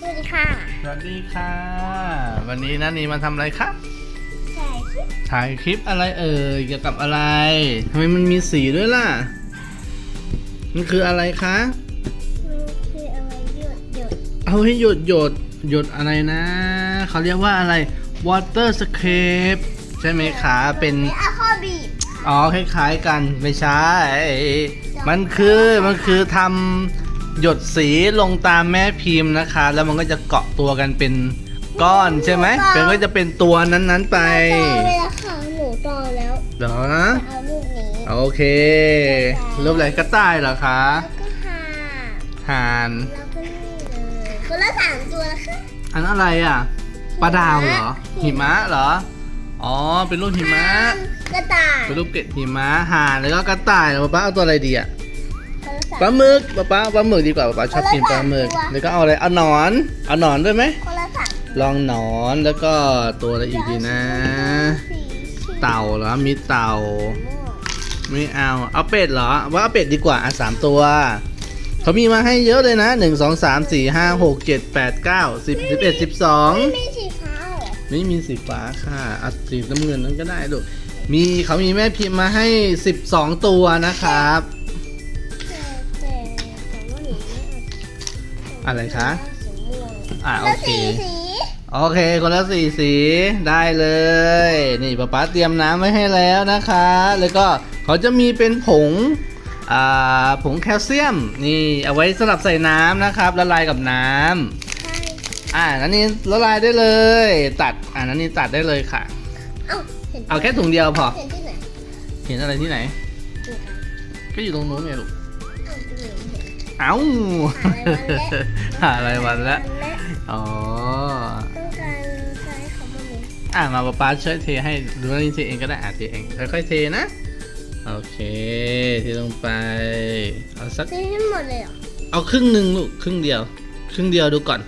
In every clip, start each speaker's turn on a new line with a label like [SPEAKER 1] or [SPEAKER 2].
[SPEAKER 1] สวัสดีค่ะ
[SPEAKER 2] สวัสดีค่ะ วันนี้นันนีมาทำอะไรคะ
[SPEAKER 1] ใช่คิด
[SPEAKER 2] ถ่ายคลิปอะไรเอ่ยเกี่ยวกับอะไรทำไมมันมีสีด้วยล่ะ มันคืออะไรคะ
[SPEAKER 1] มันคืออะไรหยดหยด
[SPEAKER 2] เอาให้หยดหยดหยดอะไรนะ เขาเรียกว่าอะไร water scape ใช่ไหมคะ เป็น
[SPEAKER 1] เป็นอะคอบีบ
[SPEAKER 2] อ๋อคล้ายๆกันไม่ใช่ มันคือมันคือทำ หยดสีลงตามแม่พิมพ์นะคะ แล้วมันก็จะเกาะตัวกันเป็นก้อนใช่ไหมเป็นก็จะเป็นตัวนั้นๆไป
[SPEAKER 1] ต่อเวลาค่ะหนูต่อแล้ว
[SPEAKER 2] เหรอ
[SPEAKER 1] เอาลูกนี้
[SPEAKER 2] โอเครูปอะไรกระต่ายเหรอคะ
[SPEAKER 1] แล้วก็ห่า
[SPEAKER 2] ห่าน
[SPEAKER 1] แล้วก็นี่เลยคนละสามตัวนะคะ
[SPEAKER 2] อันอะไรอะปลาดาวเหรอ หิมะเหรออ๋อเป็นรูปหิมะ
[SPEAKER 1] กระต่าย
[SPEAKER 2] เป็นรูปเกล็ดหิมะห่านแล้วก็กระต่ายป้าป้าเอาตัวอะไรดีอะ
[SPEAKER 1] คนละสาม
[SPEAKER 2] ปลาหมึกป้าป้าเอาปลาหมึกดีกว่าป้าป้าชอบกินปลาหมึก
[SPEAKER 1] คนละสามตัว
[SPEAKER 2] แล้วก็เอาอะไรเอาหนอนเอาหนอนด้วยไหม
[SPEAKER 1] คนละสาม
[SPEAKER 2] ลองหนอนแล้วก็ตัวอะไรอีกดีนะ
[SPEAKER 1] สีสี
[SPEAKER 2] เต่าเหรอมีเต่า
[SPEAKER 1] ม่วง
[SPEAKER 2] ไม่เอาเอาเป็ดเหรอว่าเอาเป็ดดีกว่าอะสามตัวเขามีมาให้เยอะเลยนะหนึ่งสองสามสี่ห้าหกเจ็ดแปดเก้าสิบสิบเอ็ดสิบสอง
[SPEAKER 1] ไม่มีสีฟ้าเหรอ
[SPEAKER 2] ไม่มีสีฟ้าค่ะเอาสีน้ำเงินนั้นก็ได้ลูกมีเขามีแม่พิมพ์มาให้สิบสองตัวนะครับ
[SPEAKER 1] อา
[SPEAKER 2] อะไรคะ
[SPEAKER 1] สีม่วง
[SPEAKER 2] อะ
[SPEAKER 1] แล้ว
[SPEAKER 2] โอเค
[SPEAKER 1] สีสี
[SPEAKER 2] โอเคคนละสีสีได้เลย นี่ป๊าป๊าเตรียมน้ำไว้ให้แล้วนะคะ แล้วก็เขาจะมีเป็นผงอ่าผงแคลเซียมนี่เอาไว้สำหรับใส่น้ำนะครับละลายกับน้ำ
[SPEAKER 1] ใช่
[SPEAKER 2] อ่านั้นนี่ละลายได้เลย ตัดอ่านั้นนี่ตัดได้เลยค่ะ
[SPEAKER 1] เอ้าเห็น
[SPEAKER 2] เอาแค่ถุงเดียวพอ
[SPEAKER 1] เห็นที่ไหน
[SPEAKER 2] เห็นอะไรที่ไหน
[SPEAKER 1] ดูกัน
[SPEAKER 2] ก็อยู่ตรงนู้นไงลูก
[SPEAKER 1] เอ้าดูเห็น
[SPEAKER 2] เอ้าหาอะไรวันละ
[SPEAKER 1] และ
[SPEAKER 2] อ๋อ
[SPEAKER 1] ต้องการใช้คำว่านี้
[SPEAKER 2] อ่ามาป๊าป๊าช่วยเทให้ดูว่านี่เทเองก็ได้อะเทเองค่อยๆเทนะโอเคเทลงไปเอาสัก
[SPEAKER 1] ใช้ให้หมดเลยเหรอ
[SPEAKER 2] เอาครึ่งหนึ่งลูกครึ่งเดียว ครึ่งเดียวดูก่อน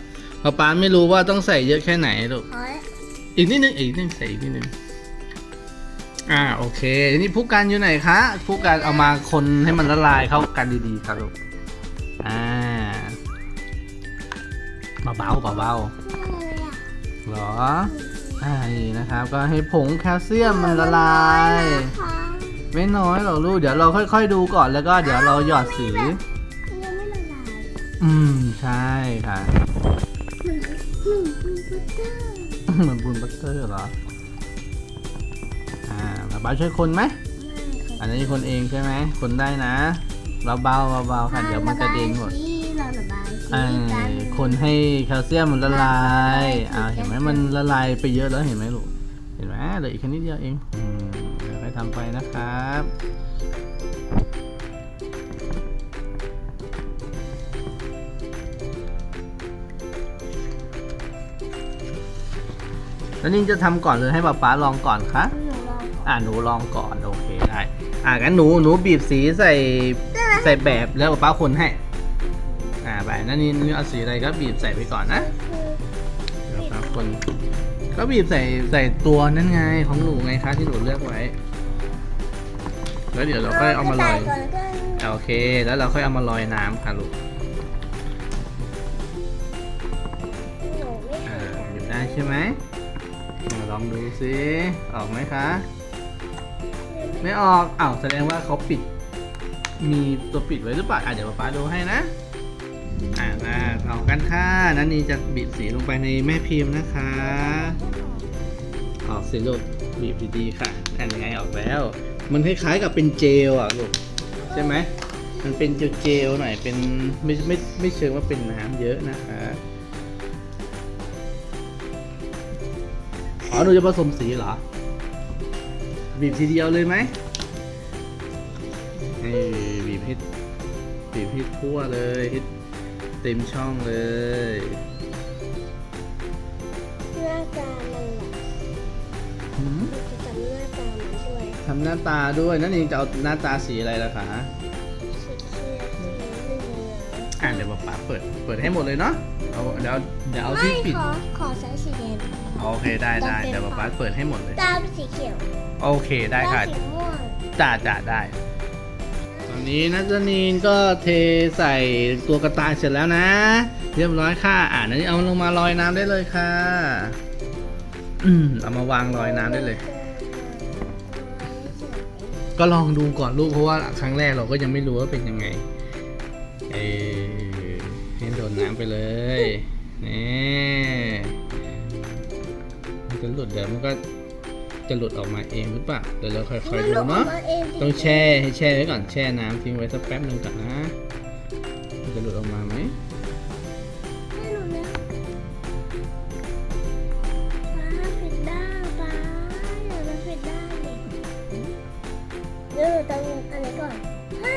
[SPEAKER 2] ป๊าป๊าไม่รู้ว่าต้องใส่เยอะแค่ไหนลูก
[SPEAKER 1] พอแล้ว
[SPEAKER 2] อีกนิดนึงอีกนิดนึงใส่อีกนิดนึงอ่าโอเคทีนี่ผู้การอยู่ไหนคะผู้การเอามาคนให้มันละลายเข้ากันดีๆครับลูก อ่าเบาๆเบา
[SPEAKER 1] อะไรอะ
[SPEAKER 2] ๆเหรออ่านี่นะครับ ก็ให้ผงแคลเซียมมันละลาย
[SPEAKER 1] นะคะ
[SPEAKER 2] ไม่น้อยหรอกลูก เดี๋ยวเราค่อย ๆ ดูก่อนแล้วก็เดี๋ยวเราหยอดสี
[SPEAKER 1] ยังไม่ละลาย
[SPEAKER 2] อืม ใช่ค่ะ
[SPEAKER 1] เหมือนเหมือนบัตเตอร์
[SPEAKER 2] เหมือนบุญบัตเตอร์เหรอ อ่าป๊าป๊าช่วยคนไหมอันนี้คนเองใช่ไหม คนได้นะ เบาๆเบาๆค่ะเดี๋ยวมันจะเด้งหมด
[SPEAKER 1] เราระบายสี
[SPEAKER 2] อ่า
[SPEAKER 1] กัน
[SPEAKER 2] คนให้แคลเซียมมันละลายอ่าเห็นไหมมันละลายไปเยอะแล้วเห็นไหมลูกเห็นไหมเหลืออีกแค่นิดเดียวเองอืมเดี๋ยวค่อยทำไปนะครับแล้วนี่จะทำก่อนหรือให้ป๊าป๊าลองก่อนคะ
[SPEAKER 1] หนูลอง
[SPEAKER 2] อ่าหนูลองก่อน โอเคได้ อ่างั้นหนูหนูบีบสีใส่ ใส่แบบแล้วป๊าป๊าคนให้ อ่าไปนั่นนี่นี่เอาสีอะไรก็บีบใส่ไปก่อนนะ
[SPEAKER 1] คือ
[SPEAKER 2] เดี๋ยวป๊าคน ก็บีบใส่ใส่ตัวนั่นไงของหนูไงคะที่หนูเลือกไว้ แล้วเดี๋ยวเราค่อยเอามาลอย
[SPEAKER 1] กระต่ก่อนแล้วก็
[SPEAKER 2] โอเค แล้วเราค่อยเอามาลอยน้ำค่ะลูก
[SPEAKER 1] หนูไม่เค
[SPEAKER 2] อ่ายหยิบได้ใช่ไหมมาลองดูสิออกไหมคะ ไม่ออกอ้าวแสดงว่าเขาปิด มีตัวปิดไว้หรือเปล่าอะเดี๋ยวป๊าป๊าดูให้นะ อ่ามาเอากันค่ะนันนี่จะบีบสีลงไปในแม่พิมพ์นะคะออกสิลูกบีบดีๆค่ะอันยังไงออกแล้ว มันคล้ายๆกับเป็นเจลอะลูกใช่ไหมมันเป็นเจลๆหน่อยเป็นไม่ไม่ไม่เชิงว่าเป็นน้ำเยอะนะคะอ๋อหนูจะผสมสีเหรอ บีบทีเดียวเลยไหม เอ้ยบีบให้บีบให้ทั่วเลยให้เต็มช่องเลย
[SPEAKER 1] หน้าตามันหรอ
[SPEAKER 2] หืม
[SPEAKER 1] จะจำหน้าตามันด้วย
[SPEAKER 2] ทำหน้าตาด้วยนั่นเองจะเอาหน้าตาสีอะไรล่ะคะ
[SPEAKER 1] สีเขียวสีเหลือง
[SPEAKER 2] อะเดี๋ยวป๊าป๊าเปิดเปิดให้หมดเลยเนาะเอาเดี๋ยวเดี๋ยวเอา
[SPEAKER 1] ไม่
[SPEAKER 2] ที่ปิด
[SPEAKER 1] ขอขอใช้สีแดง
[SPEAKER 2] โอเคได้ได้เดี๋ยวป๊าป๊าเปิดให้หมดเลย
[SPEAKER 1] ตาเป็นสีเขียว
[SPEAKER 2] โอเคได้ค่ะ
[SPEAKER 1] ตาสีม่วง
[SPEAKER 2] จ่าจ่าได้ตอ นวันนี้นัจนีนก็เทใส่ตัวกระต่ายเสร็จแล้วนะ เรียบร้อยค่ะ อ่านันนี้เอาลงมาลอยน้ำได้เลยค่ะ อืมเอามาวางลอยน้ำได้เลย ก็ลองดูก่อนลูกเพราะว่าครั้งแรกเราก็ยังไม่รู้ว่าเป็นยังไง เออให้โดนน้ำไปเลยนี่มันจะหลุดเดี๋ยวมันก็จะหลุดออกมาเองหรือเปล่าเดี๋ยวเราค่อยๆดูเนาะ ต้องแช่ให้แช่ไว้ก่อนแช่น้ำทิ้งไว้สักแป๊บหนึ่งก่อนนะมันจะหลุดออกมาไหม
[SPEAKER 1] ไม่รู้นะป้าปิดได้ป้าอย่ามาปิดได้ดิเดี๋ยวหนูต้องอันนี้ก่อนฮ่า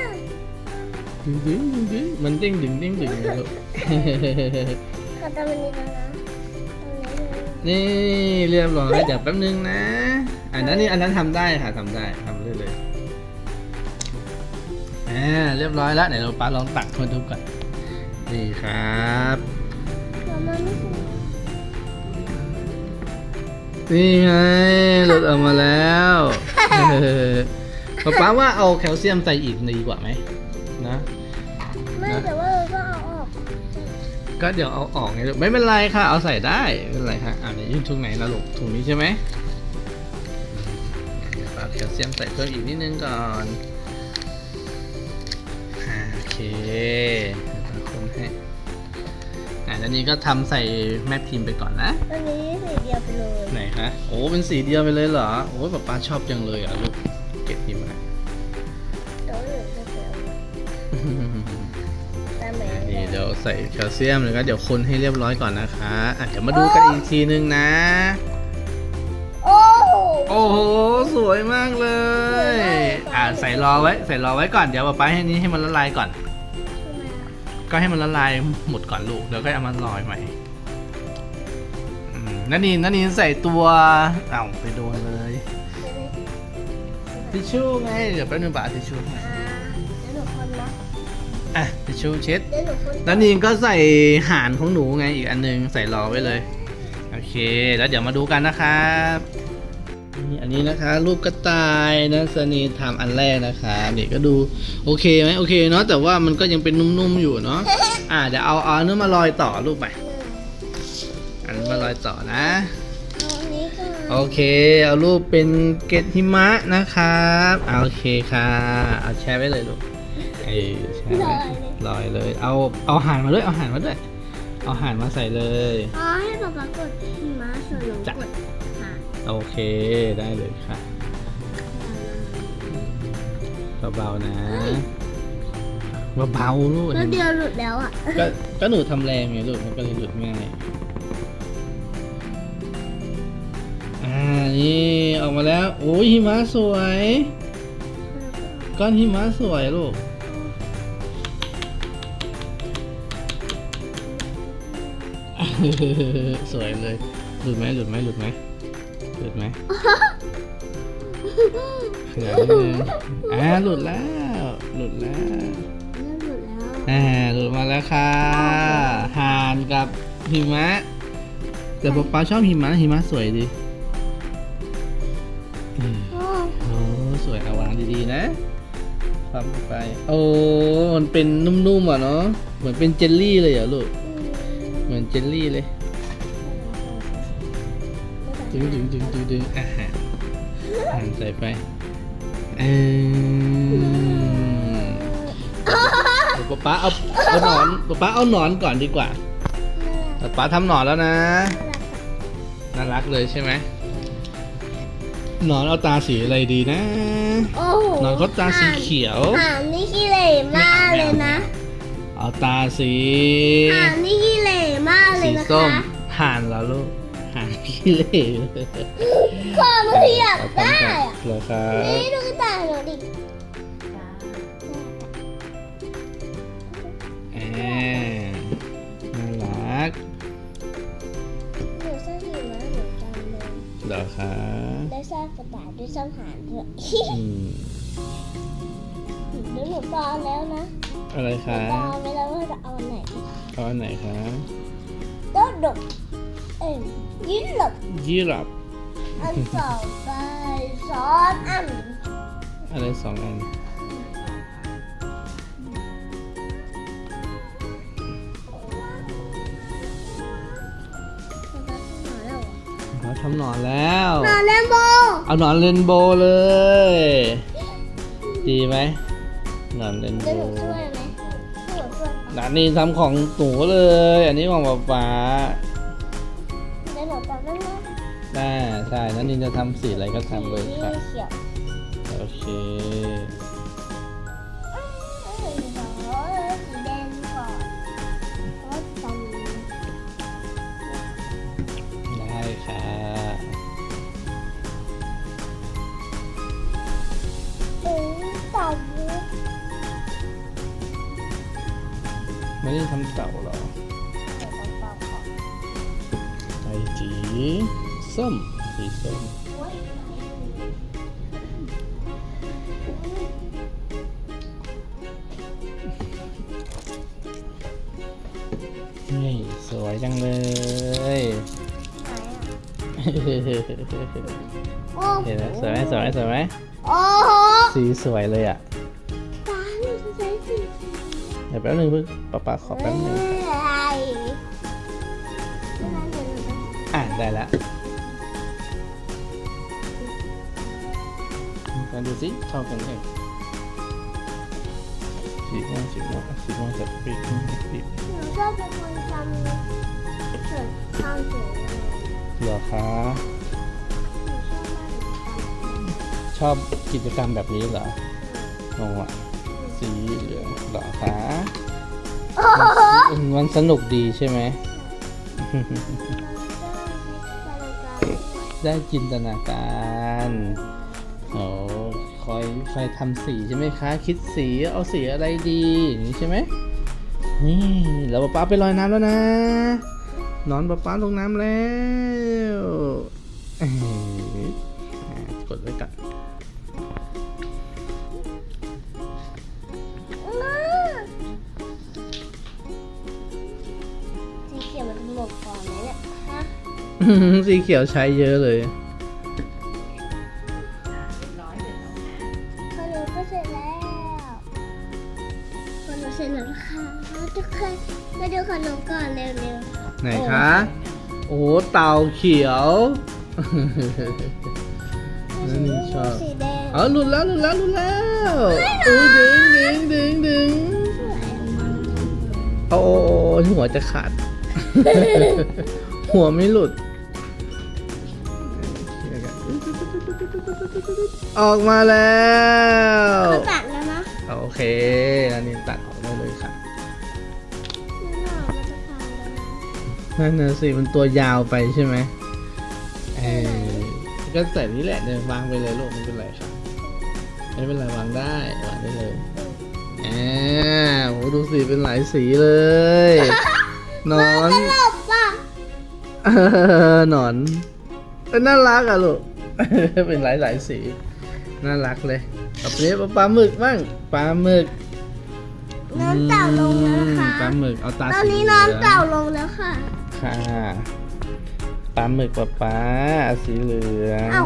[SPEAKER 2] ดึงดึงดึงดึงมันเด้งดึงเด้งดึงเลยลูก
[SPEAKER 1] ขอตามอันนี้แล้วนะตรงนี้เลย
[SPEAKER 2] นี่เรียบร้อยเดี๋ยวแป๊บนึงนะ อันนั้นนี่อันนั้นทำได้ค่ะทำได้ทำได้เลย อ่าเรียบร้อยแล้วไหนเราป้าลองตักมาดูก่อนนี่ครับ
[SPEAKER 1] เรามาไม่ถึง
[SPEAKER 2] นี่ไงหลุดออกมาแล้วเออป๊าป๊าว่าเอาแคลเซียมใส่อีกดีกว่าไหมนะ
[SPEAKER 1] ไม่แต่ว่าเราก็เอาออก
[SPEAKER 2] ก็เดี๋ยวเอาออกไงลูกไม่เป็นไรค่ะ เอาใส่ได้ไม่เป็นไรค่ะอ่านี่ยื่นถุงไหนนะลูกถุงนี้ใช่ไหมเดี๋ยวเอาแคลเซียมใส่เพิ่มอีกนิดนึงก่อนอ่าโอเคเดี๋ยวคนให้อ่าแล้วนี้ก็ทำใส่แม่พิมพ์ไปก่อนนะ
[SPEAKER 1] ตอนนี้สีเดียวไปเลย
[SPEAKER 2] ไหนคะ โอ้เป็นสีเดียวไปเลยเหรอ โอ้ยป๊าป๊าชอบจังเลยอะลูก เก็บพิมพ์มา
[SPEAKER 1] ตัวหนึ่งก็เดียวตามไหน
[SPEAKER 2] นี่เดี๋ยวใส่แคลเซียมแล้วก็เดี๋ยวคนให้เรียบร้อยก่อนนะคะอะเดี๋ยวมาดูกันอีกทีนึงนะ
[SPEAKER 1] โอ้โห
[SPEAKER 2] โอ้โห สวยมากเลย อ่าใส่รอไว้ ใส่รอไว้ก่อน เดี๋ยวป๊าป๊าให้นี้ให้มันละลายก่อน
[SPEAKER 1] ทำไมอะ
[SPEAKER 2] ก็ให้มันละลายหมดก่อนลูก แล้วก็เอามันลอยใหม่อืมนั่นนี่นั่นนี่ใส่ตัวเอ้าไปโดนเลยทิชชู่ไงเดี๋ยวแป๊บนึงป๊าเอาทิชชู่ให้
[SPEAKER 1] อ่าเดี๋ยวหนูคนนะ
[SPEAKER 2] อะทิชชู่เช็ด
[SPEAKER 1] เดี๋ยวหนูคน
[SPEAKER 2] แล้วนี่ก็ใส่หานของหนูไงอีกอันหนึงใส่รอไว้เลย โอเค แล้วเดี๋ยวมาดูกันนะครับ นี่อันนี้นะคะ รูปกระต่ายนะสนีทำอันแรกนะคะนี่ก็ดูโอเคไหมโอเคเนาะแต่ว่ามันก็ยังเป็นนุ่มๆอยู่เนาะอ่าเดี๋ยวเอาเอาอันนู้นมาลอยต่อรูปไปอันมาลอยต่อนะ โอเค เอารูปเป็นเกตหิมะนะครับโอเคค่ะเอาแชร์ไว้เลยลูกเอ้ยแชร์ไว้ลอยเลย เอาเอาหานมาด้วยเอาหานมาด้วย เอาหานมาใส่เลย
[SPEAKER 1] อ๋อให้ป๊าป๊ากดหิมะ
[SPEAKER 2] โอเคได้เลยค่ะเบาๆนะเบาๆลูก
[SPEAKER 1] แล้วเดียวหลุดแล้วอะ
[SPEAKER 2] ก็ก็หนูทำแรงไงลูกมันก็เลยหลุดง่ายอ่านี่ออกมาแล้วโอ้ยหิมะสวยก้อนหิมะสวยลูกสวยเลยหลุดไหมหลุดไหมหลุดไหม หลุดไหมเผื่อนิดนึงอ่าหลุดแล้วหลุดแล้ว
[SPEAKER 1] เริ่มหลุดแล้ว
[SPEAKER 2] อ่า หลุดมาแล้วค่ะห่านกับหิมะ แต่ป๊าป๊าชอบหิมะ หิมะสวยดีอืม
[SPEAKER 1] โอ้
[SPEAKER 2] โอ้สวยเอาวางดีๆนะความลงไป โอ้ มันเป็นนุ่มๆอะเนาะ เหมือนเป็นเจลลี่เลยเหรอลูก เหมือนเจลลี่เลย ดึงดึงดึงดึงดึงอาหารอาหารใส่ไปเออเดี๋ยวป๊าป๊าเอาเอาหนอนป๊าป๊าเอาหนอนก่อนดีกว่าป๊าป๊าทำหนอนแล้วนะน่ารักเลยใช่ไหมหนอนเอาตาสีอะไรดีนะ
[SPEAKER 1] โอ้โห
[SPEAKER 2] หนอนเขาตาสีเขียว
[SPEAKER 1] หางนี่ขี้เหร่มากเลยนะ
[SPEAKER 2] เอาตาสี
[SPEAKER 1] หางนี่ขี้เหร่มากเล
[SPEAKER 2] สี
[SPEAKER 1] ยนะ
[SPEAKER 2] ส้ม
[SPEAKER 1] คะ
[SPEAKER 2] ห่านแล้วลูกห่าน ขี้เหร่
[SPEAKER 1] พ่อมาเทียบ
[SPEAKER 2] เอา
[SPEAKER 1] ได้
[SPEAKER 2] ทำก่อน
[SPEAKER 1] อะ
[SPEAKER 2] เหรอครับ
[SPEAKER 1] นี่ดูกระต่ายหนูดิ
[SPEAKER 2] แอบน่ารัก
[SPEAKER 1] หนูสร้างหิมะเหมือนกันเลย
[SPEAKER 2] เหรอครับ
[SPEAKER 1] ได้สร้างกระต่ายด้วยสร้างหางด้วย
[SPEAKER 2] อืม
[SPEAKER 1] เดี๋ยวหนูตอนแล้วนะ
[SPEAKER 2] อะไร
[SPEAKER 1] หนู
[SPEAKER 2] คะ
[SPEAKER 1] ตอนไปแล้วว่าจะเอาอันไหน
[SPEAKER 2] เอาอันไหนคะ
[SPEAKER 1] ต้นดก
[SPEAKER 2] in Europe Europe
[SPEAKER 1] อันสองไปสองอัน
[SPEAKER 2] อะไรสองอันเาทำหนอนแล้ว
[SPEAKER 1] มาเล่นโบ
[SPEAKER 2] เอาหนอนเรนโบว์เลย ดีไหมหนอนเรนโบ
[SPEAKER 1] เดี๋ยวหนั่ไหมห้หนูช่วยไหห
[SPEAKER 2] นอนนี่ทำของหนูเลย อันนี้ของป๊าปา
[SPEAKER 1] ได้
[SPEAKER 2] ใช่นันนี่จะทำสีอะไรก็ทำเลยค่ะ
[SPEAKER 1] สีเขียว
[SPEAKER 2] โอเค
[SPEAKER 1] เอ้ยสีแดงก่อนเพราะจำ
[SPEAKER 2] ได้ค่ะ
[SPEAKER 1] ถึงตับนี้
[SPEAKER 2] ไม่ได้ทำเต่าเหรอ
[SPEAKER 1] เดี๋ยวต้องตอบก่อน
[SPEAKER 2] ไอจี ส้ม สีส้ม
[SPEAKER 1] โอ๊ย
[SPEAKER 2] นี่ สวยจังเลย
[SPEAKER 1] ไหนอะโอ้
[SPEAKER 2] เห็นไหมสวยไหมสวยไหมสวยไหม
[SPEAKER 1] โอ้โห
[SPEAKER 2] สีสวยเลยอะ
[SPEAKER 1] ตาหนูจะใช้สี
[SPEAKER 2] เดี๋ยวแป๊บนึงเพิ่งป๊าป๊าขอแป๊บนึง
[SPEAKER 1] อะไรไม่ได้เดี๋ยวหนูจะ
[SPEAKER 2] อะได้แล้ว มาดูสิเข้ากันไหมสีม่วงสีม่วงสีม่วงจะปีกปีก
[SPEAKER 1] หนูชอบเป็นคนทำส่วนข้างสวยเลย
[SPEAKER 2] เหรอคะ
[SPEAKER 1] หนูชอบมากหนูทำ
[SPEAKER 2] ชอบกิจกรรมแบบนี้เหรอโอ้อะสีเหลืองเหรอคะ
[SPEAKER 1] โอ้โห
[SPEAKER 2] อืมมันสนุกดีใช่ไหม ได้จินตนาการโอ้ คอยคอยทำสีใช่ไหมคะ คิดสีเอาสีอะไรดีอย่างนี้ใช่ไหมนี่แล้วป๊าป๊าไปลอยน้ำแล้วนะ นอนป๊าป๊าลงน้ำแล้วเอ้ยอะกดไว้ก่อน
[SPEAKER 1] สีเขียวมันหมดก่อนไหมเนี่ยฮะ
[SPEAKER 2] สีเขียวใช้เยอะเลย ไหนคะโอ้โหเต่าเขียว
[SPEAKER 1] ๆ
[SPEAKER 2] นั่นนี่ชอบ
[SPEAKER 1] สีแดง
[SPEAKER 2] เอาหลุดแล้วหลุดแล้วหลุดแล้วอู้ดึงดึงดึงดึง
[SPEAKER 1] สวย
[SPEAKER 2] โอ้โอ้โอ้หัวจะขาด หัวไม่หลุด ออกมาแล้ว
[SPEAKER 1] เขาตัดแล้วนะ
[SPEAKER 2] โอเคอันนี้ตัดอ
[SPEAKER 1] นะ
[SPEAKER 2] นั่นน่ะสิมันตัวยาวไปใช่ไหมเออก็ใส่นี่แหละเนี่ยวางไปเลยลูกไม่เป็นไรค่ะไม่เป็นไรวางได้วางได้เลยอ่าโหดูสิเป็นหลายสีเลยหนอน
[SPEAKER 1] ตลบป่ะ
[SPEAKER 2] เออหนอนเอ้ยน่ารักอะลูกเป็นหลายหลายๆสีน่ารักเลยต่อไปนี้ปลาหมึกบ้างปลาหมึก
[SPEAKER 1] น้ำเต่าลงแล้วนะ
[SPEAKER 2] อืม
[SPEAKER 1] คะ
[SPEAKER 2] ปลาหมึกเอาตา
[SPEAKER 1] ตอน
[SPEAKER 2] สี
[SPEAKER 1] นี้
[SPEAKER 2] เหลือง
[SPEAKER 1] น้ำเต่าลงแล้วค่ะ
[SPEAKER 2] ค่ะปลาหมึกปลาปลาสีเหลือง
[SPEAKER 1] เอ้า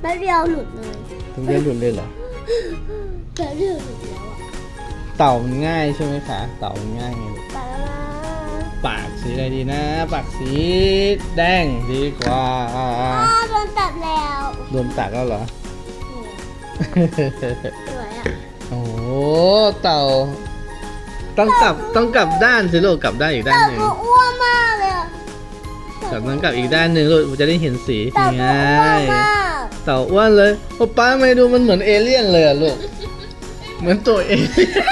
[SPEAKER 1] แป๊บเดียวหลุดเลย
[SPEAKER 2] ทุกเรื่องหลุดเลยเหรอ
[SPEAKER 1] แป๊บเดียวหลุดแล้วอะ
[SPEAKER 2] เต่ามันง่ายใช่ไหมคะเต่ามันง่ายไงลูก
[SPEAKER 1] ไปแล้วนะ
[SPEAKER 2] ปากสีอะไรดีนะ ปากสีแดงดีกว่า
[SPEAKER 1] อ้าวโดนตัดแล้ว
[SPEAKER 2] โดนตักแล้วเหรอ
[SPEAKER 1] นี่สวยอะ
[SPEAKER 2] โอ้โหเต่า ต้องกลับต้องกลับด้านสิลูกกลับด้านอีกด้าน
[SPEAKER 1] เต่า
[SPEAKER 2] หนึ่ง
[SPEAKER 1] ตัวอ้วนมากเลยอะ
[SPEAKER 2] กลับต้องกลับอีกด้านหนึ่งลูกจะได้เห็นสี
[SPEAKER 1] เต่า
[SPEAKER 2] ไง
[SPEAKER 1] ตัวอ้วนมาก
[SPEAKER 2] เต่าอ้วนเลยโอ้ป้าไม่ดูมันเหมือนเอเลี่ยนเลยอะลูก เหมือนตัวเอเลี่ยน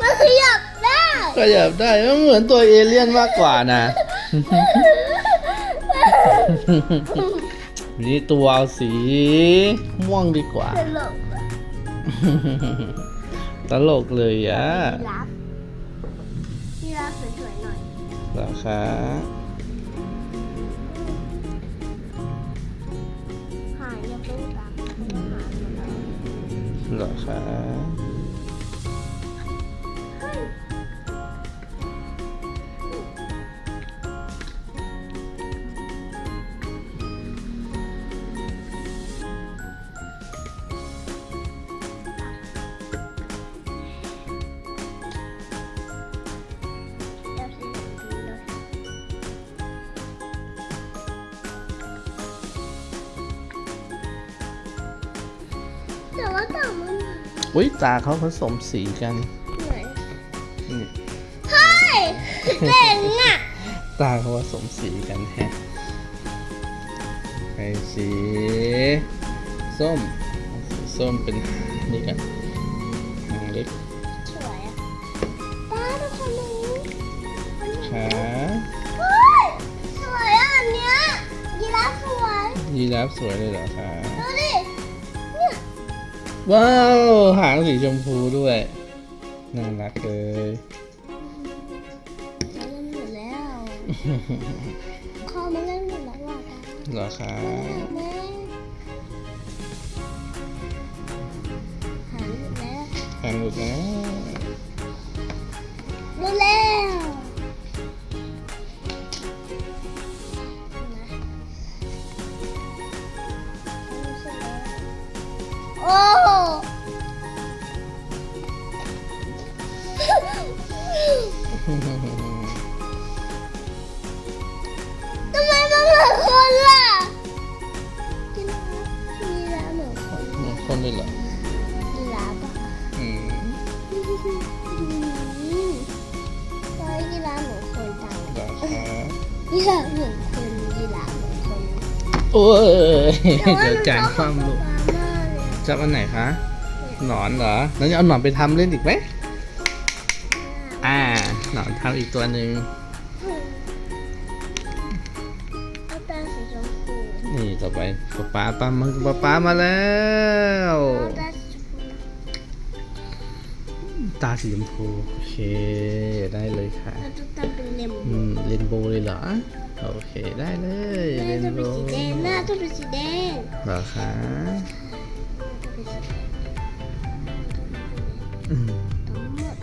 [SPEAKER 1] มันขยับได้
[SPEAKER 2] ก็อยากได้มันเหมือนตัวเอเลี่ยนมากกว่านะนี่ตัวเอาสีม่วงดีกว่า
[SPEAKER 1] ตลกอะ
[SPEAKER 2] ตลกเลยอะ เหรอคะ
[SPEAKER 1] หายยังไม่ตามหายหมดแล้ว
[SPEAKER 2] เหรอคะ อุ้ยตาเขาผสมสีกัน
[SPEAKER 1] นี่เฮ้ยเจ๋งอะ
[SPEAKER 2] ตาเขาผสมสีกันแฮะไอสีส้ม ส้มเป็นนี่กันหางเล็ก
[SPEAKER 1] สวยอะป้าทุกคนดูอันนี้
[SPEAKER 2] ขา
[SPEAKER 1] เฮ้ยสวยอะอันเนี้ยยีราฟสวย
[SPEAKER 2] ยีราฟสวยเลยเหรอคะ
[SPEAKER 1] ดูดิ
[SPEAKER 2] ว้าว หางสีชมพูด้วย น่ารักเลย
[SPEAKER 1] มาเล่นหมดแล้วเขามาเล่นหมดแล้วว่ะป้า
[SPEAKER 2] เหรอคะ
[SPEAKER 1] แม่หายหมดแล้ว
[SPEAKER 2] หางหลุดนะ
[SPEAKER 1] รู้แล้ว กีฬาเหมือนคนกีฬาเหมือนคน
[SPEAKER 2] โอ้ยเดี๋ยวจานความลูก
[SPEAKER 1] ฟ้ามากเลย
[SPEAKER 2] จับอันไหนคะหนอนเหรอแล้วจะเอาหนอนไปทำเล่นอีกไหมอ่า หนอนทำอีกตัวหนึ่งนี่ต่อไปป๊าป๊ามาป๊าป๊ามาแล้ว
[SPEAKER 1] ตาสีชมพู
[SPEAKER 2] โอเคได้เลยค่ะ
[SPEAKER 1] นเลม
[SPEAKER 2] อืมเรนโบว์เลยเหรอ โอเคได้เลย
[SPEAKER 1] ห
[SPEAKER 2] เร
[SPEAKER 1] น้านจะ
[SPEAKER 2] โบ
[SPEAKER 1] เป็นสี
[SPEAKER 2] ว์
[SPEAKER 1] แดงหน้าจะเป็นสีแดง
[SPEAKER 2] เหรอคะ
[SPEAKER 1] จะเป็นสีแดง
[SPEAKER 2] อืม
[SPEAKER 1] ทั้งหมด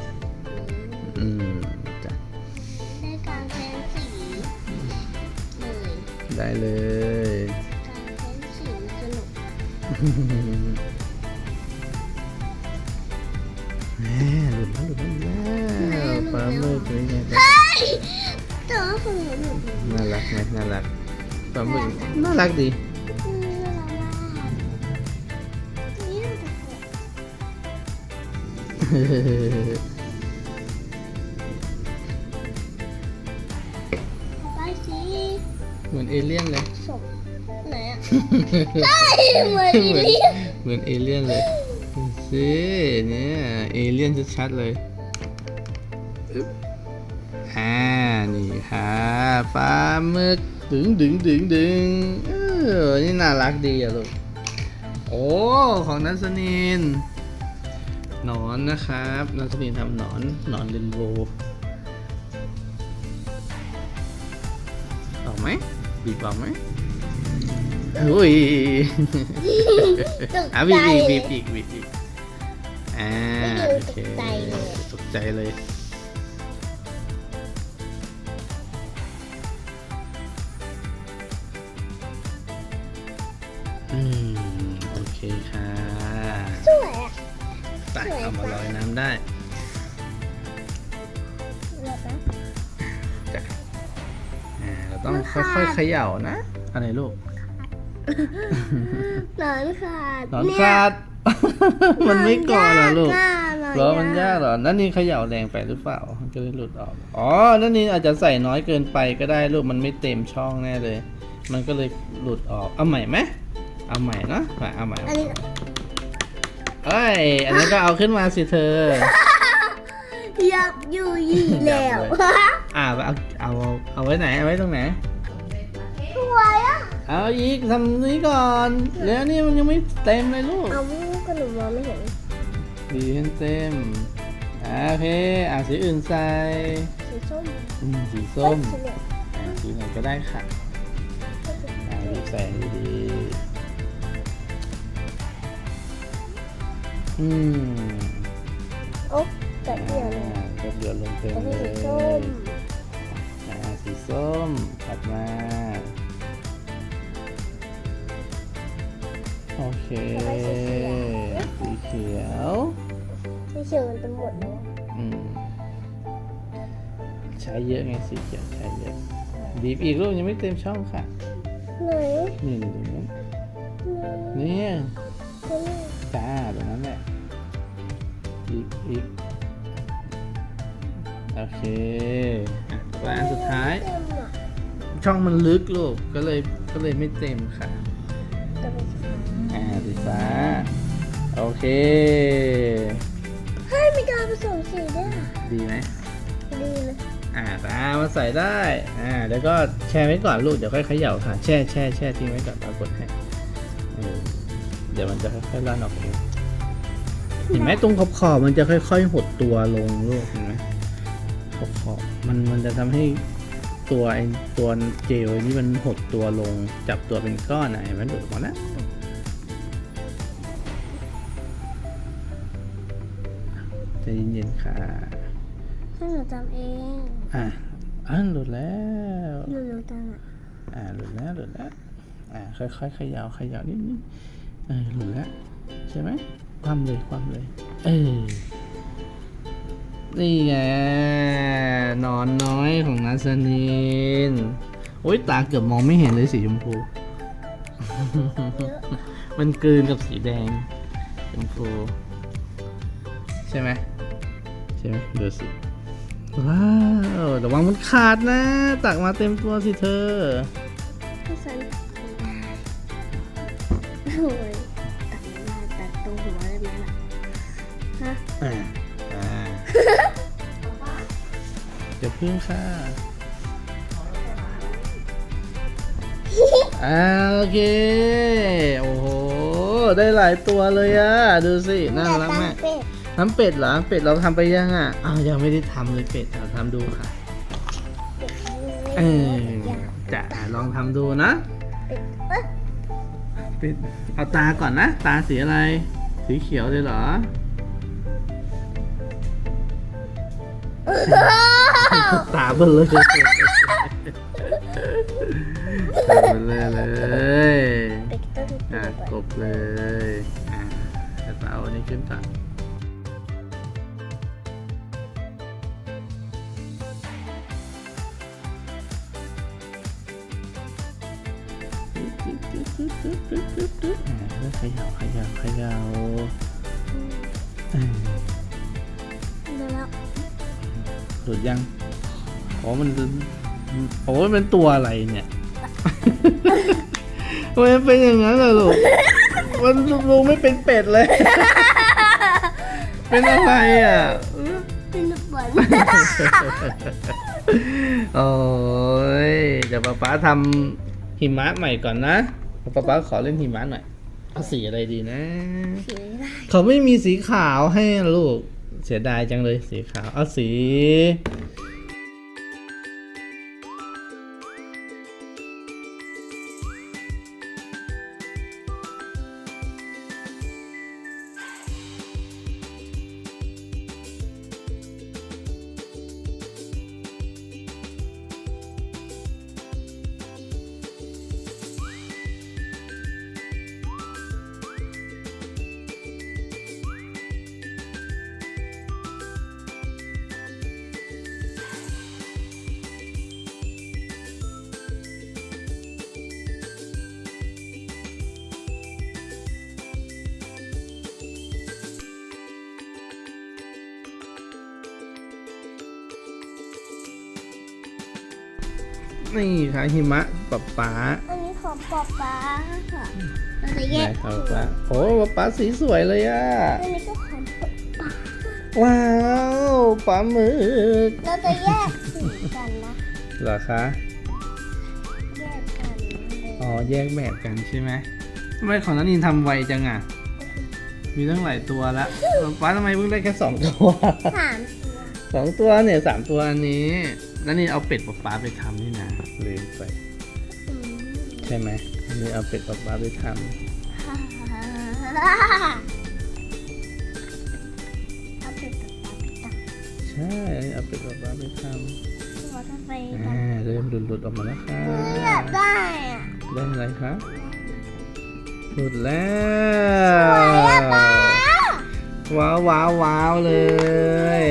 [SPEAKER 2] อืมจ้ะ
[SPEAKER 1] ได้การแทนสีเลย
[SPEAKER 2] ได้เลย
[SPEAKER 1] การแทนสีสนุก
[SPEAKER 2] แม่หลุดแล้วหลุดแล้วปลาหมึกเป็นไงจ๊ะ
[SPEAKER 1] เฮ้ยแต่ว่าของหนูหนูหนู
[SPEAKER 2] น่ารักไหมน่ารักปลาหมึกน่ารักดี
[SPEAKER 1] อืมน่ารักมากนี่มันจะเกิดไปสิ
[SPEAKER 2] เหมือนเอเลี่ยนเลย
[SPEAKER 1] ศพไหนอะใช่เหมือนอีเลียน
[SPEAKER 2] เหมือนเอเลี่ยนเลยดูสิเนี่ยเอเลี่ยนชัดๆเลย ค่ะปลาหมึกดึงดึงดึงดึงเออนี่น่ารักดีอะลูก โอ้ ของนัสนินหนอนนะครับนัสนินทำหนอนหนอนเรนโบว์ออกไหมบีบออกไหมอุ้ย
[SPEAKER 1] ตก
[SPEAKER 2] อะ
[SPEAKER 1] ใจ
[SPEAKER 2] บีบ
[SPEAKER 1] เล
[SPEAKER 2] บี
[SPEAKER 1] ย
[SPEAKER 2] บบีบบีบบีบอ่า
[SPEAKER 1] ไม่
[SPEAKER 2] โอ
[SPEAKER 1] ดู
[SPEAKER 2] เค
[SPEAKER 1] ตกใจเลย
[SPEAKER 2] อืม โอเคค่ะ
[SPEAKER 1] สวยอะ
[SPEAKER 2] ไป
[SPEAKER 1] สวย
[SPEAKER 2] เอามา
[SPEAKER 1] จัง
[SPEAKER 2] ลอยน้ำได้
[SPEAKER 1] เลิศนะ
[SPEAKER 2] จ้ะอ่า เราต้อง
[SPEAKER 1] มันขาด
[SPEAKER 2] ค่อยๆเขย่านะ อะไรลูก
[SPEAKER 1] หนอนขาด
[SPEAKER 2] หนอน
[SPEAKER 1] เย
[SPEAKER 2] ขาด มันไม่ก่อเหรอลูก
[SPEAKER 1] หนอน
[SPEAKER 2] เหรอมันยากเหรอ นั่นนี่เขย่าแรงไปหรือเปล่า มันก็เลยหลุดออก อ๋อ นั่นนี่อาจจะใส่น้อยเกินไปก็ได้ลูก มันไม่เต็มช่องแน่เลย มันก็เลยหลุดออก เอาใหม่ไหม เอาใหม่นะไปเอาใหม่
[SPEAKER 1] อันนี้
[SPEAKER 2] เอ้ย อันนั้นก็เอาขึ้นมาสิเธอ
[SPEAKER 1] อยากอยู่ยี่แล้ว
[SPEAKER 2] อ่าเอาเอาเอาไว้ไหนเอาไว้ตรงไหน
[SPEAKER 1] สวยอะ
[SPEAKER 2] เอาอีกทำนี้ก่อน แล้วนี่มันยังไม่เต็มเลยลูก
[SPEAKER 1] เอาก็หนูมองไม่เห็น
[SPEAKER 2] ดีให้เต็มอ่าโอเคอ่าสีอื่นใส่
[SPEAKER 1] สีส้ม
[SPEAKER 2] อืมสี
[SPEAKER 1] เอ้
[SPEAKER 2] ส้
[SPEAKER 1] ย
[SPEAKER 2] ม
[SPEAKER 1] สีเหลือง
[SPEAKER 2] อ่าสีไหนก็ได้ค่ะอ่าดูแสงดีๆ อืม
[SPEAKER 1] โอ๊ะแต่เดียวเลย
[SPEAKER 2] อ่าก็เดือดลงเต็ม
[SPEAKER 1] แล้ว
[SPEAKER 2] เล
[SPEAKER 1] ก็
[SPEAKER 2] ย
[SPEAKER 1] สีส้ม
[SPEAKER 2] อ่าสีส้มถัดมาโอเคสีเขียว
[SPEAKER 1] ไม่เชื่อมันจะหมดแล้ว
[SPEAKER 2] อืมใช้เยอะไงสีเขียวใช้เยอะบีบอีกลูกยังไม่เต็มช่องค่ะ
[SPEAKER 1] ไหน
[SPEAKER 2] นี่นี่ตรงนี้
[SPEAKER 1] ไหน
[SPEAKER 2] นี่
[SPEAKER 1] ไหน
[SPEAKER 2] จ้าตรงนั้นแหละอีกอีกโอเคอะต่อไปอันสุดท้าย
[SPEAKER 1] เต็มอะ
[SPEAKER 2] ช่องมันลึกลูกก็เลยก็เลยไม่เต็มค่ะ
[SPEAKER 1] จะเป็นสีฟ้า
[SPEAKER 2] อ่าสีฟ้า โอเค
[SPEAKER 1] เฮ้ยมีการผสมสีด้วยอะ
[SPEAKER 2] ดีไหม
[SPEAKER 1] ดีเลย
[SPEAKER 2] อ่าตามาใส่ได้ อ่า แล้วก็แช่ไว้ก่อนลูก เดี๋ยวค่อยเขย่าค่ะ แช่แช่แช่ทิ้งไว้ก่อนปรากฏให้เออ เดี๋ยวมันจะค่อยๆร่อนออกเองเห็นไหมตรงขอบขอบๆมันจะค่อยๆหดตัวลงลูกเห็นไหมขอบขอบๆมันมันจะทำให้ตัวไอตัวเจลนี่มันหดตัวลงจับตัวเป็นก้อนอะเห็นไหมหลุดออกมาแล้วใจเย็นๆค่ะ
[SPEAKER 1] ให้หนูจำเอง
[SPEAKER 2] อะอันหลุดแล้ว
[SPEAKER 1] หนูหนูจำอะ
[SPEAKER 2] อ่าหลุดแล้วหลุดแล้วอ่าค่อยๆเขย่าเขย่านิดนิดเออหลุดแล้วใช่ไหมความเลยความเลย เออ นี่ไงนอนน้อยของนัสนินโอ้ยตาเกือบมองไม่เห็นเลยสีชมพู
[SPEAKER 1] เยอะ
[SPEAKER 2] มันกลืนกับสีแดงชมพูใช่ไหมใช่ไหมดูสิ ว้าวระวังมันขาดนะ ตักมาเต็มตัวสิเธอ
[SPEAKER 1] ให้ฉันโอ้ย
[SPEAKER 2] อ่าอ่าเดี๋ยวพึ่งค่ะ อ่าโอเค โอ้โห ได้หลายตัวเลยอะดูสิ น่ารักมาก
[SPEAKER 1] เป็ด
[SPEAKER 2] น้ำเป็ดเหรอ เป็ดเราทำไปยังอะ อ้าวยังไม่ได้ทำเลยเป็ดเราทำดูค่ะ
[SPEAKER 1] เป็ด
[SPEAKER 2] เออจะลองทำดูนะ
[SPEAKER 1] เป็ดเอ้ย
[SPEAKER 2] เป็ด เอาตาก่อนนะ ตาสีอะไร สีเขียวเลยเหรอ ตาเบลเลยตาเบลเลยเลย
[SPEAKER 1] อะ
[SPEAKER 2] กบเลยอะเดี๋ยวเอาอันนี้ขึ้นก่อนอะแล้วเขย่าเขย่าเขย่า หลุดยังโอ้มันโอ้มันเป็นตัวอะไรเนี่ยทำไมมันเป็นอย่างนั้นล่ะลูก มันดูไม่เป็นเป็ดเลย เป็นอะไรอะ
[SPEAKER 1] เป็นลูกบอล
[SPEAKER 2] โอ้ยเดี๋ยวป๊าป๊าทำหิมะใหม่ก่อนนะป๊าป๊าขอเล่นหิมะหน่อยเอาสีอะไรดีนะ
[SPEAKER 1] สีอะไร
[SPEAKER 2] เขาไม่มีสีขาวให้นะลูก เสียดายจังเลยสีขาวเอาสี นี่ค่ะหิมะป๊าป๊า
[SPEAKER 1] อันนี้ของป๊าป๊าค่ะเราจะแย
[SPEAKER 2] ไหน
[SPEAKER 1] ก
[SPEAKER 2] ครับป๊าโอ้ป๊าป๊าสีสวยเลยอะ
[SPEAKER 1] อันนี้ก็ของป๊าป๊า
[SPEAKER 2] ว้าวปลาหมึก
[SPEAKER 1] เราจะแยกสีกันนะ
[SPEAKER 2] เหรอคะ
[SPEAKER 1] แยกกันเลย
[SPEAKER 2] อ๋อ แยกแบบกันใช่ไหมทำไมของนันนินทำไวจังอะ มีตั้งหลายตัวละป๊าทำไมเพิ่งได้แค่สองตัว
[SPEAKER 1] สามตัว
[SPEAKER 2] สองตัวเนี่ยสามตัวอันนี้นันนินเอาเป็ดป๊าป๊าไปทำนี่นะลืมไป
[SPEAKER 1] อืม
[SPEAKER 2] ใช่ไหมอันนี้เอาเป็ดป๊าป๊าไปท
[SPEAKER 1] เอาเป็ดป๊าป๊าไปตักำ
[SPEAKER 2] ใช่อันนี้เอาเป็ดป๊าป๊าไปท
[SPEAKER 1] เราจะไปำตั
[SPEAKER 2] อ่ากเริ่มหลุดๆออกมาแล้วค่ะ
[SPEAKER 1] อยากได้อะ
[SPEAKER 2] ได้อะไรคะหลุดแล้
[SPEAKER 1] สวยอะป๊า
[SPEAKER 2] วว้าวว้าวว้าวเลย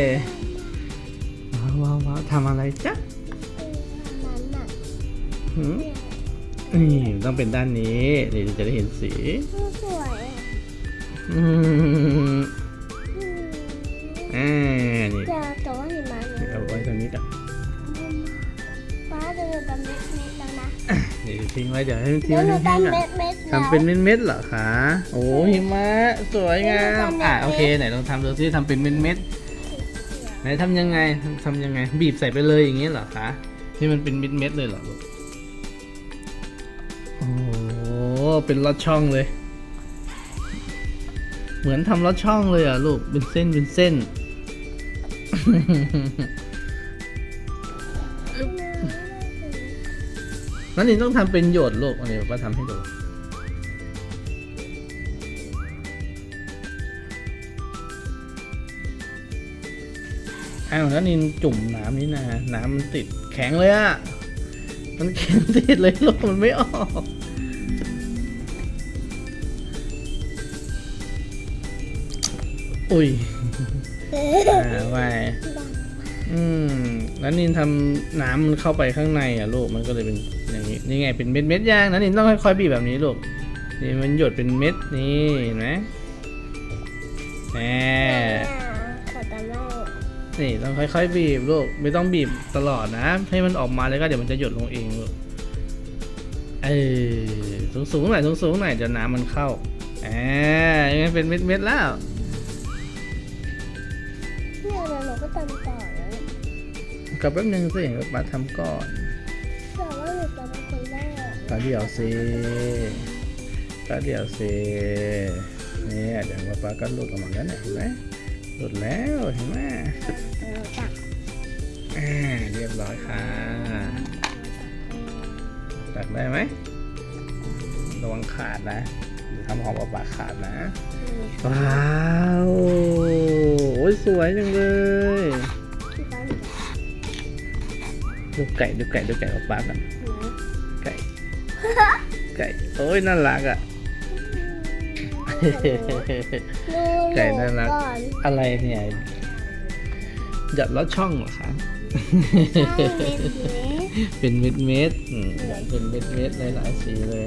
[SPEAKER 2] ว้าวว้าวว้าวทำอะไรจ๊ะ
[SPEAKER 1] เอออันนั้นน่ะ
[SPEAKER 2] หืม
[SPEAKER 1] เนี่ ย
[SPEAKER 2] นี่ต้องเป็นด้านนี้นี่จะได้เห็นสี
[SPEAKER 1] สวยอะ
[SPEAKER 2] อืม
[SPEAKER 1] อืม
[SPEAKER 2] อ่านี่
[SPEAKER 1] จะแต่ว่าเห็นไหมเนี่ย
[SPEAKER 2] เอาไว้ตรงนี้ก่อน
[SPEAKER 1] ป้าจะทำเม็ดเม็ดแล้วนะ
[SPEAKER 2] นี่ทิ้งไว้เดี๋ยวให้มันทิ้ง
[SPEAKER 1] เดี๋ยวหนู
[SPEAKER 2] ไว้ให้ก่อน
[SPEAKER 1] ทำเม็ดเม็ดแล้ว
[SPEAKER 2] ทำเป็นเม็ดๆเหรอคะโอ้หิมะสวยงามอะโอเคไหนลองทำดูซิทำเป็นเม็ดๆไหนทำยังไงทำทำยังไง บีบใส่ไปเลยอย่างนี้เหรอคะที่มันเป็นเม็ดๆเลยเหรอลูก หเป็นลอดช่องเลย เหมือนทำลอดช่องเลยอะลูกเป็นเส้นเป็นเส้นนั่นนี่ต้องทำเป็นหยดลูกอันนี้ป้าทำให้ดูอ้าวแล้วนินจุ่มน้ำนี่นะ น้ำมันติดแข็งเลยอะมันแข็งติดเลยลูกมันไม่ออก อุ้ย
[SPEAKER 1] เอ
[SPEAKER 2] อ่าไว้อืมแล้วนินทำน้ำมันเข้าไปข้างในอะลูกมันก็เลยเป็นอย่างนี้นี่ไงเป็นเม็ดเม็ดยางนะนินต้องค่อยๆบีบแบบนี้ลูกนี่มันหยดเป็นเม็ดนี่เห็นไหมแหม
[SPEAKER 1] ขอตามเล่า
[SPEAKER 2] นี่ต้องค่อยๆบีบลูกไม่ต้องบีบตลอดนะ ให้มันออกมาแล้วก็เดี๋ยวมันจะหยดลงเองลูกเออสูงสูงๆหน่อยสูงๆหน่อยเดี๋ยวน้ำมันเข้าแหมยังไงเป็นเม็ดเม็ดๆแล้ว
[SPEAKER 1] เนี่ยเดี๋ยวหนูก็ตำต่อนะ
[SPEAKER 2] กับแป๊บนึงสิป้าทำก่อน
[SPEAKER 1] แต่ว่าหนูตำเป็นคนแรก
[SPEAKER 2] ป้าเดี๋ยวสิป้าเดี๋ยวสิเนี่ยเดี๋ยวป้าก็หลุดออกมาแล้วเนี่ยเห็นไหมหลุดแล้วเห็นไหม
[SPEAKER 1] เรี
[SPEAKER 2] ยบร้อยค่ะตักได้ไหมระวังขาดนะทำของป้าป้าขาดนะ ว้าว ยสวยจังเลย
[SPEAKER 1] ที่บ้านหนู
[SPEAKER 2] ดูไก่ดูไก่ดูไก่ป้าป้ากัน
[SPEAKER 1] นะ
[SPEAKER 2] ไก่ไก่โอ้ยน่ารักอะไก่น่ารัก
[SPEAKER 1] ก่อน
[SPEAKER 2] อะไรเนี่ยหยัดลอดช่องเหรอคะ
[SPEAKER 1] ใช่เม็ดเม็ด
[SPEAKER 2] เป็นเม็ดเม็ดๆอืมหยัดเป็นเม็ดเม็ดๆหลายๆสีเลย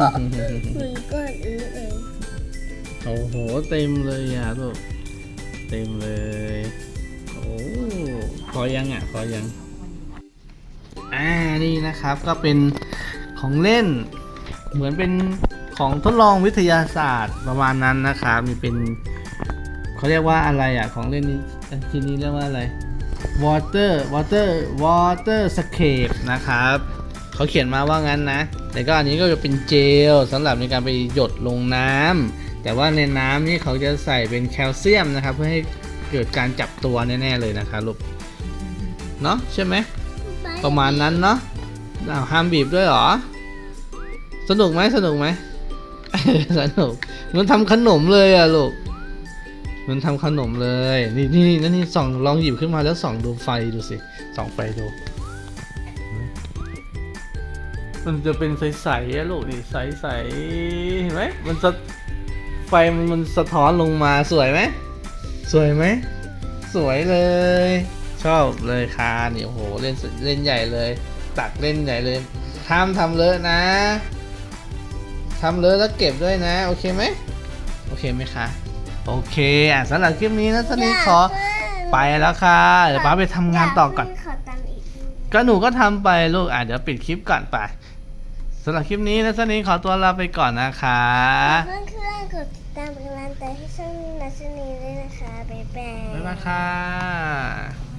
[SPEAKER 1] มันก้อนอื้อเอง
[SPEAKER 2] โอ้โหเต็มเลยอะลูกเต็มเลย โอ้พอยังอะพอยัง อ่านี่นะครับก็เป็นของเล่น เหมือนเป็นของทดลองวิทยาศาสตร์ประมาณนั้นนะครับมีเป็นเขาเรียกว่าอะไรอะของเล่นนี้ทีนี้เรียกว่าอะไร water water water scape นะครับเขาเขียนมาว่างั้นนะ แต่ก็อันนี้ก็จะเป็นเจลสำหรับในการไปหยดลงน้ำแต่ว่าในน้ำนี่เขาจะใส่เป็นแคลเซียมนะครับ เพื่อให้เกิดการจับตัวแน่ๆเลยนะครับลูกเนาะใช่ไหมประมาณนั้นเนาะอ้าวห้ามบีบด้วยเหรอ สนุกไหมสนุกไหมสนุกมันทำขนมเลยอะลูกมันทำขนมเลยนี่นี่นี่นี่ส่องลองหยิบขึ้นมาแล้วส่องดูไฟดูสิส่องไฟดู มันจะเป็นใสๆอะลูกนี่ใสๆเห็นไหมมันจะไฟมันมันสะท้อนลงมาสวยไหมสวยไหมสวยเลย ชอบเลยค่ะนี่โอ้โหเล่นสุดเล่นใหญ่เลย ตักเล่นใหญ่เลยห้ามทำเลอะนะทำเลอะแล้วเก็บด้วยนะ โอเคไหมโอเคไหมคะโอเคอะสำหรับคลิปนี้นะสนิทขอไปแล้วค่ะเดี๋ยวป้าไปทำงานต่อก่อน
[SPEAKER 1] ขอตังค์อีก
[SPEAKER 2] ก็หนูก็ทำไปลูกอะเดี๋ยวปิดคลิปก่อนไป สำหรับคลิปนี้นะสนิทขอตัวลาไปก่อนนะคะ
[SPEAKER 1] เพื่อนเพื่อนๆกดติดตามเป็นกำลังใจให้ช่องนัชนีด้วยนะคะ บ๊ายบาย
[SPEAKER 2] บ๊ายบายค่ะ